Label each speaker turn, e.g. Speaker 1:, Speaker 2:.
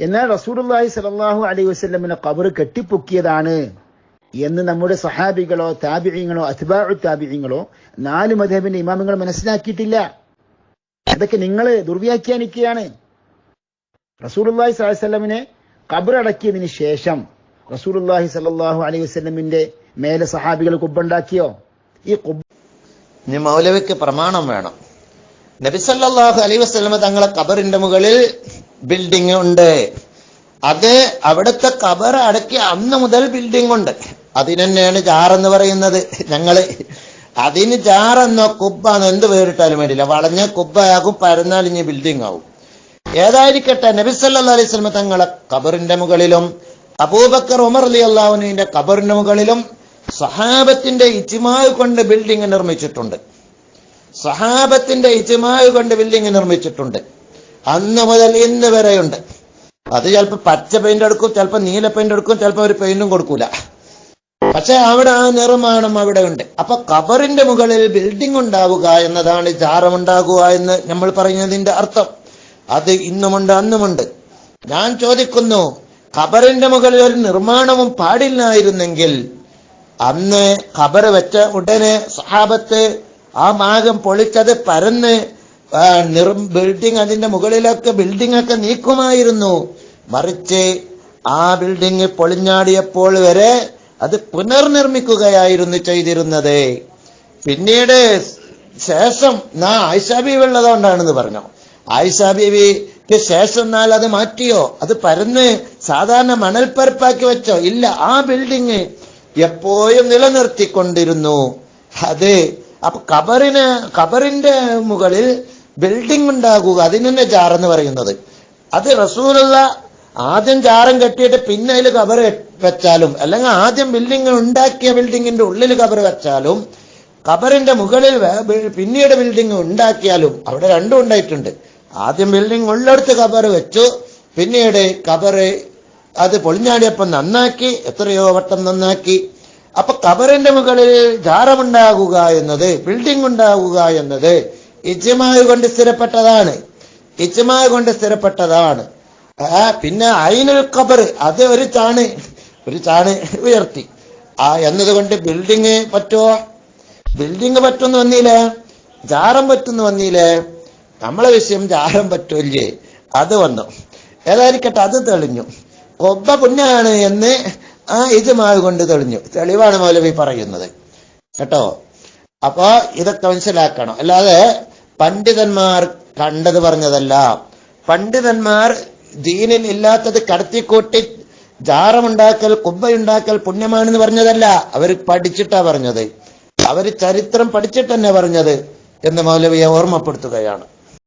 Speaker 1: എന്നാൽ റസൂലുള്ളാഹി സലാഹു അലൈഹി വസ്ലമിനെ കബർ കെട്ടിപ്പൊക്കിയതാണ് എന്ന് നമ്മുടെ സഹാബികളോ താബിഈങ്ങളോ അത്ബാഉ താബിഈങ്ങളോ നാല് മധബിന്റെ ഇമാമങ്ങൾ മനസ്സിലാക്കിയിട്ടില്ല. അതൊക്കെ നിങ്ങൾ ദുർവ്യാഖ്യാനിക്കുകയാണ്. അലൈഹി വസല്ലമിനെ ഖബർ അടക്കിയതിന് ശേഷം റസൂലുള്ളാഹി സലാഹു അലൈഹി വസ്ലമിന്റെ മേലെ സഹാബികൾ കുബ്ബുണ്ടാക്കിയോ? ഈ
Speaker 2: കുബ് മൗലവിക്ക് പ്രമാണം വേണം. നബിസല്ലാഹു അലൈ വസ്ലമ തങ്ങളെ കബറിന്റെ മുകളിൽ ബിൽഡിംഗ് ഉണ്ട്. അത് അവിടുത്തെ കബർ അടക്കി അന്ന് മുതൽ ബിൽഡിംഗ് ഉണ്ട്. അതിനെന്നെയാണ് എന്ന് പറയുന്നത്. ഞങ്ങൾ അതിന് എന്നോ കുബ്ബാന്നോ എന്ത് പേരിട്ടാലും വേണ്ടില്ല. വളഞ്ഞ കുബ്ബയാകും പരന്നാലിഞ്ഞ് ബിൽഡിംഗ് ആവും. ഏതായിരിക്കട്ടെ? നബിസല്ലാ അലൈഹി സ്വലമ തങ്ങളെ കബറിന്റെ മുകളിലും അബൂബക്കർ ഉമർ അലി അള്ളാഹുനുവിന്റെ കബറിന്റെ മുകളിലും സഹാബത്തിന്റെ ഇജ്മാവ് കൊണ്ട് ബിൽഡിംഗ് നിർമ്മിച്ചിട്ടുണ്ട്. സഹാബത്തിന്റെ ഇജ്മാവ് കൊണ്ട് ബിൽഡിംഗ് നിർമ്മിച്ചിട്ടുണ്ട്. അന്ന് മുതൽ ഇന്ന് വരെയുണ്ട്. അത് ചിലപ്പോ പച്ച പെയിന്റ് എടുക്കും ചിലപ്പോ നീല പെയിന്റ് എടുക്കും ചിലപ്പോ ഒരു പെയിന്റും കൊടുക്കൂല. പക്ഷെ അവിടെ ആ നിർമ്മാണം അവിടെ ഉണ്ട്. അപ്പൊ കബറിന്റെ മുകളിൽ ബിൽഡിംഗ് ഉണ്ടാവുക എന്നതാണ് ചാരമുണ്ടാകുക എന്ന് നമ്മൾ പറഞ്ഞതിന്റെ അർത്ഥം. അത് ഇന്നുമുണ്ട് അന്നുമുണ്ട്. ഞാൻ ചോദിക്കുന്നു ഖബറിന്റെ മുകളിൽ ഒരു നിർമ്മാണവും പാടില്ലായിരുന്നെങ്കിൽ അന്ന് ഖബർ വെച്ച ഉടനെ സഹാബത്ത് ആ മാഗം പൊളിച്ചത് പരന്ന് നിർ ബിൽഡിംഗ് അതിന്റെ മുകളിലൊക്കെ ബിൽഡിംഗ് ഒക്കെ നീക്കുമായിരുന്നു. മറിച്ച് ആ ബിൽഡിംഗ് പൊളിഞ്ഞാടിയപ്പോൾ വരെ അത് പുനർനിർമ്മിക്കുകയായിരുന്നു ചെയ്തിരുന്നത്. പിന്നീട് ശേഷം നാ ആയിഷാ ഉള്ളതുകൊണ്ടാണെന്ന് പറഞ്ഞു. ആയിഷാ ബീവിക്ക് ശേഷം എന്നാൽ അത് മാറ്റിയോ? അത് പരന്ന് സാധാരണ മണൽപ്പരപ്പാക്കി വെച്ചോ? ഇല്ല ആ ബിൽഡിംഗ് എപ്പോഴും നിലനിർത്തിക്കൊണ്ടിരുന്നു. അത് അപ്പൊ കബറിന് കബറിന്റെ മുകളിൽ ബിൽഡിംഗ് ഉണ്ടാകുക അതിന് തന്നെ ജാറെന്ന് പറയുന്നത്. അത് റസൂലുള്ള ആദ്യം ജാറം കെട്ടിയിട്ട് പിന്നെ അതിൽ കബർ വെച്ചാലും അല്ലെങ്കിൽ ആദ്യം ബിൽഡിംഗ് ഉണ്ടാക്കിയ ബിൽഡിങ്ങിന്റെ ഉള്ളിൽ കബർ വെച്ചാലും കബറിന്റെ മുകളിൽ പിന്നീട് ബിൽഡിംഗ് ഉണ്ടാക്കിയാലും അവിടെ രണ്ടും ഉണ്ടായിട്ടുണ്ട്. ആദ്യം ബിൽഡിംഗ് ഉള്ളിടത്ത് കബർ വെച്ചു പിന്നീട് കബർ അത് പൊളിഞ്ഞാടിയപ്പം നന്നാക്കി എത്രയോ വട്ടം നന്നാക്കി. അപ്പൊ കബറിന്റെ മുകളിൽ ജാറമുണ്ടാകുക എന്നത് ബിൽഡിംഗ് ഉണ്ടാകുക എന്നത് ഇജ്മാവ് കൊണ്ട് സ്ഥിരപ്പെട്ടതാണ്. ഇജ്മാ കൊണ്ട് സ്ഥിരപ്പെട്ടതാണ്. ആ പിന്നെ അയിനുൽ ഖബർ അത് ഒരു ചാണ് ഒരു ചാണ് ഉയർത്തി. ആ എന്നതുകൊണ്ട് ബിൽഡിങ് പറ്റുമോ ബിൽഡിങ് പറ്റുമെന്ന് വന്നില്ലേ. ജാറം പറ്റുന്നു വന്നില്ലേ. നമ്മളെ വിഷയം ജാറം പറ്റൂല്ലേ? അത് വന്നു. ഏതായിരിക്കട്ടെ അത് തെളിഞ്ഞു. കൊബ്ബ പുണ്യാണ് എന്ന് ആ ഇജുമാവ് കൊണ്ട് തെളിഞ്ഞു. തെളിവാണ് മൗലവി പറയുന്നത്. കേട്ടോ? അപ്പോ ഇതൊക്കെ മനസ്സിലാക്കണം. അല്ലാതെ പണ്ഡിതന്മാർ കണ്ടത് പറഞ്ഞതല്ല. പണ്ഡിതന്മാർ ദീനിൽ ഇല്ലാത്തത് കടത്തിക്കൂട്ടി ജാറമുണ്ടാക്കൽ കുബ്ബയുണ്ടാക്കൽ പുണ്യമാണെന്ന് പറഞ്ഞതല്ല. അവർ പഠിച്ചിട്ടാ പറഞ്ഞത്. അവർ ചരിത്രം പഠിച്ചിട്ട് തന്നെ പറഞ്ഞത് എന്ന് മൗലവിയെ ഓർമ്മപ്പെടുത്തുകയാണ്.